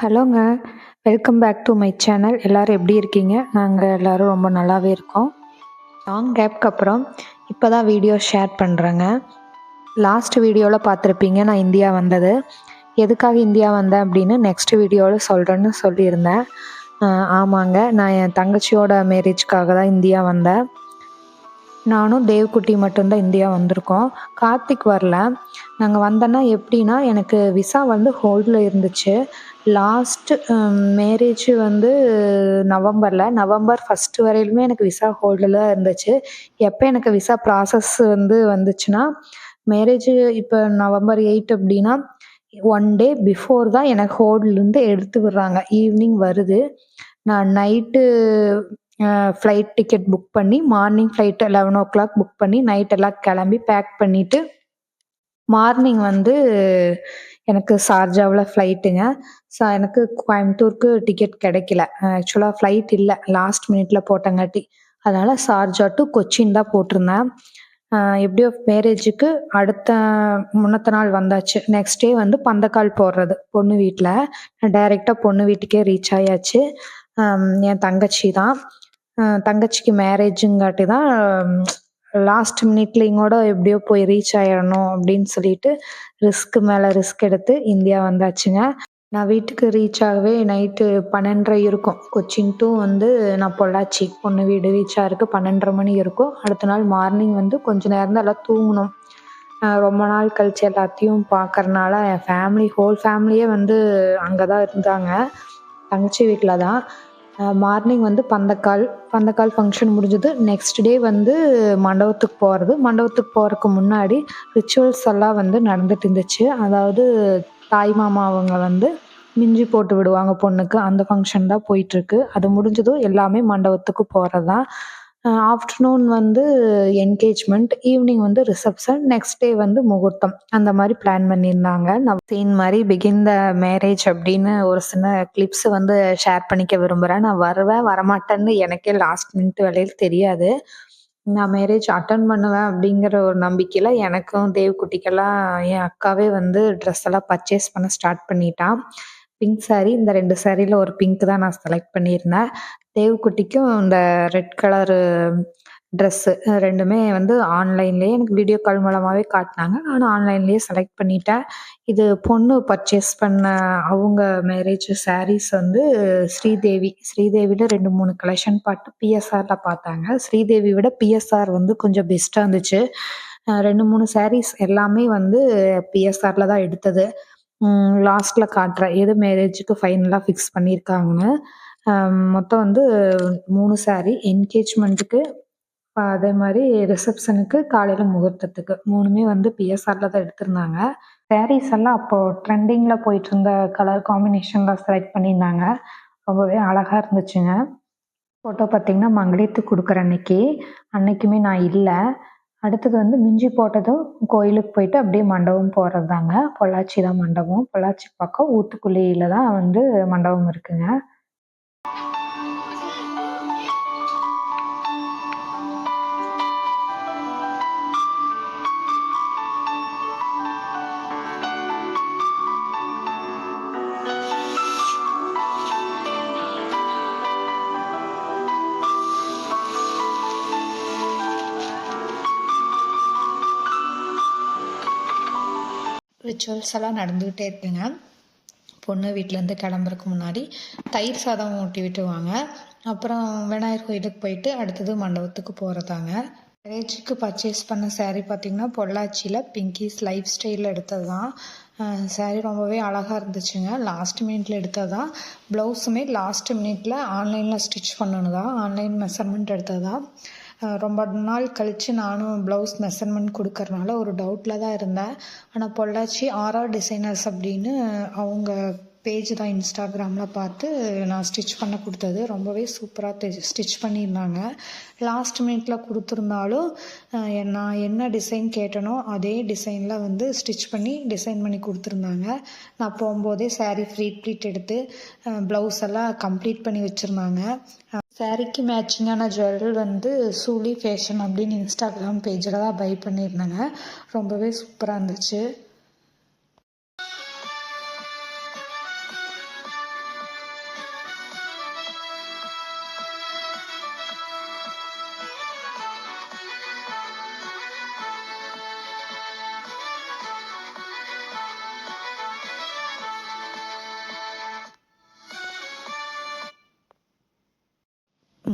ஹலோங்க. Welcome back to my channel எல்லோரும் எப்படி இருக்கீங்க? நாங்கள் எல்லோரும் ரொம்ப நல்லாவே இருக்கோம். லாங் கேப்க்கு அப்புறம் இப்போ தான் வீடியோ ஷேர் பண்ணுறேங்க லாஸ்ட் வீடியோவில் பார்த்துருப்பீங்க நான் இந்தியா வந்தது. எதுக்காக இந்தியா வந்தேன் அப்படின்னு நெக்ஸ்ட் வீடியோவில் சொல்கிறேன்னு சொல்லியிருந்தேன். ஆமாங்க. நான் என் தங்கச்சியோட மேரேஜ்க்காக தான் இந்தியா வந்தேன். நானும் தேவ்குட்டி மட்டும்தான் இந்தியா வந்திருக்கோம். கார்த்திக் வரல. நாங்கள் வந்தோன்னா எப்படின்னா எனக்கு விசா வந்து ஹோல்டில் இருந்துச்சு. லாஸ்ட்டு மேரேஜ் um, வந்து நவம்பரில். நவம்பர் ஃபஸ்ட்டு வரையிலுமே எனக்கு விசா ஹோல்டில் இருந்துச்சு. எப்போ எனக்கு விசா ப்ராசஸ் வந்து வந்துச்சுன்னா மேரேஜ் இப்போ நவம்பர் எயிட் அப்படின்னா ஒன் டே பிஃபோர் தான் எனக்கு ஹோல்ட்லேருந்து எடுத்து விடுறாங்க. ஈவினிங் வருது. நான் நைட்டு ஃப்ளைட் டிக்கெட் புக் பண்ணி morning flight eleven o'clock book பண்ணி நைட் எல்லாம் கிளம்பி பேக் பண்ணிவிட்டு மார்னிங் வந்து எனக்கு சார்ஜாவில் ஃப்ளைட்டுங்க ஸோ எனக்கு கோயம்புத்தூருக்கு டிக்கெட் கிடைக்கல. ஆக்சுவலாக ஃப்ளைட் இல்லை. லாஸ்ட் மினிட்ல போட்டங்காட்டி. அதனால் சார்ஜா டு கொச்சின் தான் போட்டிருந்தேன். எப்படியோ மேரேஜுக்கு அடுத்த முன்னத்த நாள் வந்தாச்சு. நெக்ஸ்ட் டே வந்து பந்தக்கால் போடுறது பொண்ணு வீட்டில் நான் டைரெக்டாக பொண்ணு வீட்டுக்கே ரீச் ஆயாச்சு. என் தங்கச்சி தான். தங்கச்சிக்கு மேரேஜுங்காட்டி தான் லாஸ்ட் மினிட்லிங்கோட எப்படியோ போய் ரீச் ஆயிடணும் அப்படின்னு சொல்லிட்டு ரிஸ்க் மேலே ரிஸ்க் எடுத்து இந்தியா வந்தாச்சுங்க. நான் வீட்டுக்கு ரீச் ஆகவே நைட்டு பன்னெண்டரை இருக்கும். கொச்சின் டூ வந்து நான் பொள்ளாச்சி. பொண்ணு வீடு ரீச் ஆகிருக்கு பன்னெண்டரை மணி இருக்கும். அடுத்த நாள் மார்னிங் வந்து கொஞ்ச நேரம் தான் எல்லாம் தூங்கணும். ரொம்ப நாள் கழிச்சு எல்லாத்தையும் பார்க்கறனால என் ஃபேமிலி ஹோல் ஃபேமிலியே வந்து அங்கே தான் இருந்தாங்க. தங்கச்சி வீட்டில் தான் மார்னிங் வந்து பந்தக்கால் பந்தக்கால் ஃபங்க்ஷன் முடிஞ்சது. நெக்ஸ்ட் டே வந்து மண்டபத்துக்கு போகிறது மண்டபத்துக்கு போகிறதுக்கு முன்னாடி ரிச்சுவல்ஸ் எல்லாம் வந்து நடந்துட்டு இருந்துச்சு. அதாவது தாய் மாமா அவங்க வந்து மிஞ்சி போட்டு விடுவாங்க பொண்ணுக்கு. அந்த ஃபங்க்ஷன் தான் போயிட்டுருக்கு அது முடிஞ்சதும் எல்லாமே மண்டபத்துக்கு போகிறது தான் ஆஃப்டர்நூன் வந்து என்கேஜ்மெண்ட் ஈவினிங் வந்து ரிசப்ஷன் நெக்ஸ்ட் டே வந்து முகூர்த்தம். அந்த மாதிரி பிளான் பண்ணியிருந்தாங்க. நான் சீன் மாதிரி பிகின் த மேரேஜ் அப்படின்னு ஒரு சின்ன கிளிப்ஸ் வந்து ஷேர் பண்ணிக்க விரும்புகிறேன் நான் வருவேன் வரமாட்டேன்னு எனக்கே லாஸ்ட் மினிட் வேலையில் தெரியாது. நான் மேரேஜ் அட்டன் பண்ணுவேன் அப்படிங்கிற ஒரு நம்பிக்கையில் எனக்கும் தேவ்குட்டிக்கெல்லாம் என் அக்காவே வந்து ட்ரெஸ் எல்லாம் பர்ச்சேஸ் பண்ண ஸ்டார்ட் பண்ணிட்டான். பிங்க் saree இந்த ரெண்டு சாரியில் ஒரு பிங்க் தான் நான் செலக்ட் பண்ணியிருந்தேன். தேவ்குட்டிக்கும் இந்த ரெட் கலரு ட்ரெஸ்ஸு ரெண்டுமே வந்து ஆன்லைன்லேயே எனக்கு வீடியோ கால் மூலமாகவே காட்டினாங்க. நானும் ஆன்லைன்லேயே செலக்ட் பண்ணிட்டேன். இது பொண்ணு பர்ச்சேஸ் பண்ண அவங்க மேரேஜ் சாரீஸ் வந்து ஸ்ரீதேவி. ஸ்ரீதேவியில் ரெண்டு மூணு கலெக்ஷன் பார்த்து பிஎஸ்ஆரில் பார்த்தாங்க. ஸ்ரீதேவி விட பிஎஸ்ஆர் வந்து கொஞ்சம் பெஸ்ட்டாக இருந்துச்சு. ரெண்டு மூணு சாரீஸ் எல்லாமே வந்து பிஎஸ்ஆரில் தான் எடுத்தது. லாஸ்ட்டில் காட்டுறேன் எது மேரேஜுக்கு ஃபைனலாக ஃபிக்ஸ் பண்ணியிருக்காங்கன்னு மொத்தம் வந்து மூணு saree. என்கேஜ்மெண்ட்டுக்கு அதே மாதிரி ரிசப்ஷனுக்கு காலையில் முகூர்த்தத்துக்கு. மூணுமே வந்து பிஎஸ்ஆரில் தான் எடுத்திருந்தாங்க. சாரீஸ் எல்லாம் அப்போது ட்ரெண்டிங்கில் போயிட்டு இருந்த கலர் காம்பினேஷனில் செலக்ட் பண்ணியிருந்தாங்க. ரொம்பவே அழகாக இருந்துச்சுங்க. ஃபோட்டோ பார்த்தீங்கன்னா மங்களித்துக்கு கொடுக்குற அன்னைக்கு. அன்னைக்குமே நான் இல்லை. அடுத்தது வந்து மிஞ்சி போட்டதும் கோயிலுக்கு போயிட்டு அப்படியே மண்டபம் போகிறது தாங்க பொள்ளாச்சி தான் மண்டபம். பொள்ளாச்சி பக்கம் ஊத்துக்குள்ளியில தான் வந்து மண்டபம் இருக்குங்க. ரிச்சுவல்ஸ் எல்லாம் நடந்துக்கிட்டே இருக்குங்க. பொண்ணு வீட்டிலேருந்து கிளம்புறதுக்கு முன்னாடி தயிர் சாதம் ஊட்டி விட்டுவாங்க அப்புறம் விநாயகர் கோயிலுக்கு போயிட்டு அடுத்தது மண்டபத்துக்கு போகிறதாங்க மேரேஜுக்கு பர்ச்சேஸ் பண்ண சேரீ பார்த்திங்கன்னா பொள்ளாச்சியில் பிங்கிஸ் லைஃப் ஸ்டைலில் எடுத்தது தான் saree ரொம்பவே அழகாக இருந்துச்சுங்க. லாஸ்ட் மினிட்ல எடுத்தது தான் ப்ளவுஸுமே லாஸ்ட் மினிட்ல ஆன்லைனில் ஸ்டிச் பண்ணணும் தான் ஆன்லைன் மெஷர்மெண்ட் எடுத்தது தான் ரொம்ப நாள் கழித்து நானும் ப்ளவுஸ் மெஷர்மெண்ட் கொடுக்கறனால ஒரு டவுட்டில் தான் இருந்தேன். ஆனால் பொள்ளாச்சி ஆர்ஆர் டிசைனர்ஸ் அப்படின்னு அவங்க பேஜ் தான் இன்ஸ்டாகிராமில் பார்த்து நான் ஸ்டிச் பண்ண கொடுத்தது. ரொம்பவே சூப்பராக ஸ்டிச் பண்ணியிருந்தாங்க. லாஸ்ட் மினிட்ல கொடுத்துருந்தாலும் நான் என்ன டிசைன் கேட்டனோ அதே டிசைனில் வந்து ஸ்டிச் பண்ணி டிசைன் பண்ணி கொடுத்துருந்தாங்க. நான் போகும்போதே சாரீ ஃப்ரீ ப்ளீட் எடுத்து ப்ளவுஸ் எல்லாம் கம்ப்ளீட் பண்ணி வச்சுருந்தாங்க. சாரிக்கு மேட்சிங்கான ஜுவல் வந்து சூலி ஃபேஷன் அப்படின்னு இன்ஸ்டாகிராம் பேஜில் தான் பை பண்ணியிருந்தேங்க. ரொம்பவே சூப்பராக இருந்துச்சு.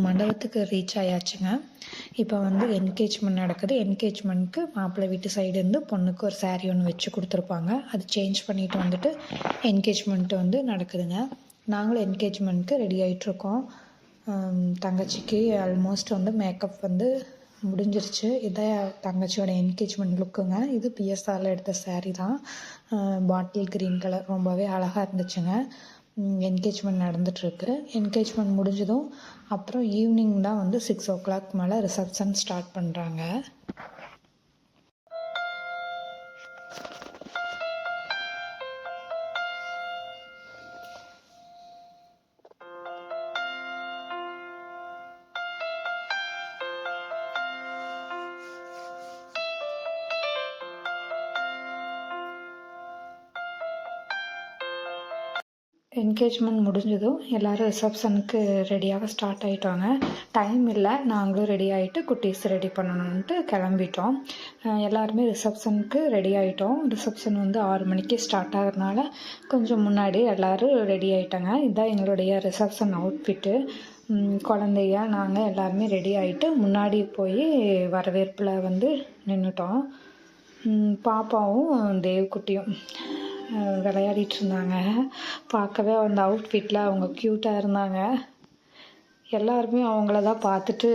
மண்டபத்துக்கு ரீச் ஆயாச்சுங்க. இப்போ வந்து என்கேஜ்மெண்ட் நடக்குது. என்கேஜ்மெண்ட்க்கு மாப்பிள்ளை வீட்டு சைடு இருந்து பொண்ணுக்கு ஒரு saree ஒன்று வச்சு கொடுத்துருப்பாங்க. அது சேஞ்ச் பண்ணிட்டு வந்துட்டு என்கேஜ்மெண்ட் வந்து நடக்குதுங்க. நாங்களும் என்கேஜ்மெண்ட்க்கு ரெடி ஆகிட்ருக்கோம் தங்கச்சிக்கு ஆல்மோஸ்ட் வந்து மேக்கப் வந்து முடிஞ்சிருச்சு. இதான் தங்கச்சியோட என்கேஜ்மெண்ட் லுக்குங்க இது பிஎஸ்ஆரில் எடுத்த saree தான். பாட்டில் க்ரீன் கலர் ரொம்பவே அழகாக இருந்துச்சுங்க. என்கேஜ்மெண்ட் நடந்துகிட்ருக்கு என்கேஜ்மெண்ட் முடிஞ்சதும் அப்புறம் ஈவினிங் தான் வந்து சிக்ஸ் ஓ கிளாக் மேலே ரிசப்ஷன் ஸ்டார்ட் பண்ணுறாங்க என்கேஜ்மெண்ட் முடிஞ்சதும் எல்லோரும் ரிசப்ஷனுக்கு ரெடியாக ஸ்டார்ட் ஆகிட்டாங்க டைம் இல்லை நாங்களும் ரெடி ஆகிட்டு குட்டீஸ் ரெடி பண்ணணுன்ட்டு கிளம்பிட்டோம். எல்லாருமே ரிசப்ஷனுக்கு ரெடி ஆகிட்டோம் ரிசப்ஷன் வந்து ஆறு மணிக்கு ஸ்டார்ட் ஆகிறதுனால கொஞ்சம் முன்னாடி எல்லோரும் ரெடி ஆகிட்டாங்க இதுதான் எங்களுடைய ரிசப்ஷன் அவுட்ஃபிட்டு குழந்தைய நாங்கள் எல்லாருமே ரெடி ஆகிட்டு முன்னாடி போய் வரவேற்பில் வந்து நின்றுட்டோம் பாப்பாவும் தேவ்குட்டியும். விளையாடிட்டு இருந்தாங்க பார்க்கவே அந்த அவுட்ஃபிட்டில் அவங்க க்யூட்டாக இருந்தாங்க. எல்லாருமே அவங்கள தான் பார்த்துட்டு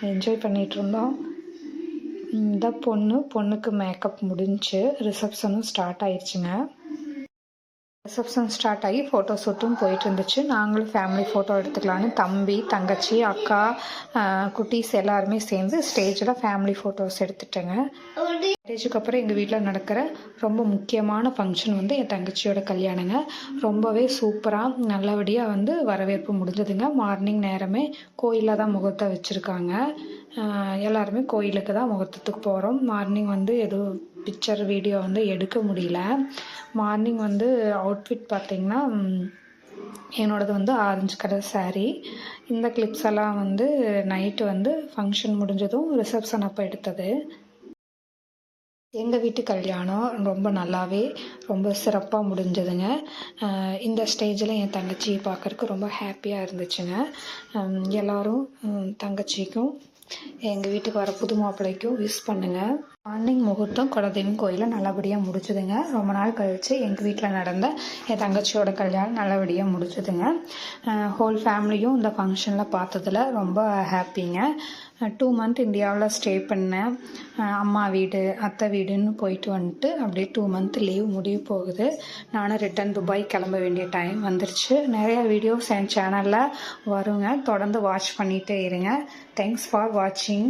என்ஜாய் பண்ணிகிட்டு இருந்தோம் இந்த பொண்ணு பொண்ணுக்கு மேக்கப் முடிஞ்சுச்சு ரிசப்ஷனும் ஸ்டார்ட் ஆயிடுச்சுங்க ரிசப்ஷன் ஸ்டார்ட் ஆகி ஃபோட்டோ ஷூட்டும் போயிட்டு இருந்துச்சு நாங்களும் ஃபேமிலி ஃபோட்டோ எடுத்துக்கலான்னு தம்பி தங்கச்சி அக்கா குட்டீஸ் எல்லாருமே சேர்ந்து ஸ்டேஜில் ஃபேமிலி ஃபோட்டோஸ் எடுத்துட்டேங்க. மேரேஜுக்கு அப்புறம் எங்கள் வீட்டில் நடக்கிற ரொம்ப முக்கியமான ஃபங்க்ஷன் வந்து என் தங்கச்சியோட கல்யாணங்க. ரொம்பவே சூப்பராக நல்லபடியாக வந்து வரவேற்பு முடிஞ்சதுங்க. மார்னிங் நேரமே கோயிலில் தான் முகூர்த்தம் வச்சுருக்காங்க. எல்லாருமே கோயிலுக்கு தான் முகூர்த்தத்துக்கு போகிறோம் மார்னிங் வந்து எதுவும் பிக்சர் வீடியோ வந்து எடுக்க முடியல. மார்னிங் வந்து அவுட்ஃபிட் பார்த்திங்கன்னா என்னோடது வந்து ஆரஞ்சு கலர் சாரீ இந்த கிளிப்ஸ் எல்லாம் வந்து நைட்டு வந்து ஃபங்க்ஷன் முடிஞ்சதும் ரிசப்ஷன் அப்போ எடுத்தது. எங்கள் வீட்டு கல்யாணம் ரொம்ப நல்லாவே ரொம்ப சிறப்பாக முடிஞ்சதுங்க. இந்த ஸ்டேஜில் என் தங்கச்சியை பார்க்கறக்கு ரொம்ப ஹாப்பியாக இருந்துச்சுங்க. எல்லோரும் தங்கச்சிக்கும் எங்கள் வீட்டுக்கு வர புது மாப்பிள்ளைக்கும் விஷ் பண்ணுங்கள் மார்னிங் முகூர்த்தம் குலதெய்வம் கோயிலில் நல்லபடியாக முடிச்சுதுங்க. ரொம்ப நாள் கழித்து எங்கள் வீட்டில் நடந்த என் தங்கச்சியோட கல்யாணம் நல்லபடியாக முடிச்சுதுங்க. ஹோல் ஃபேமிலியும் இந்த ஃபங்க்ஷனில் பார்த்ததுல ரொம்ப ஹாப்பிங்க டூ மந்த் இந்தியாவில் ஸ்டே பண்ணேன் அம்மா வீடு அத்தை வீடுன்னு போயிட்டு வந்துட்டு அப்படியே டூ மந்த் லீவ் முடிய போகுது. நானும் ரிட்டன் துபாய் கிளம்ப வேண்டிய டைம் வந்துருச்சு. நிறைய வீடியோஸ் என் சேனலில் வருங்க. தொடர்ந்து வாட்ச் பண்ணிகிட்டே இருங்க. தேங்க்ஸ் ஃபார் வாட்சிங்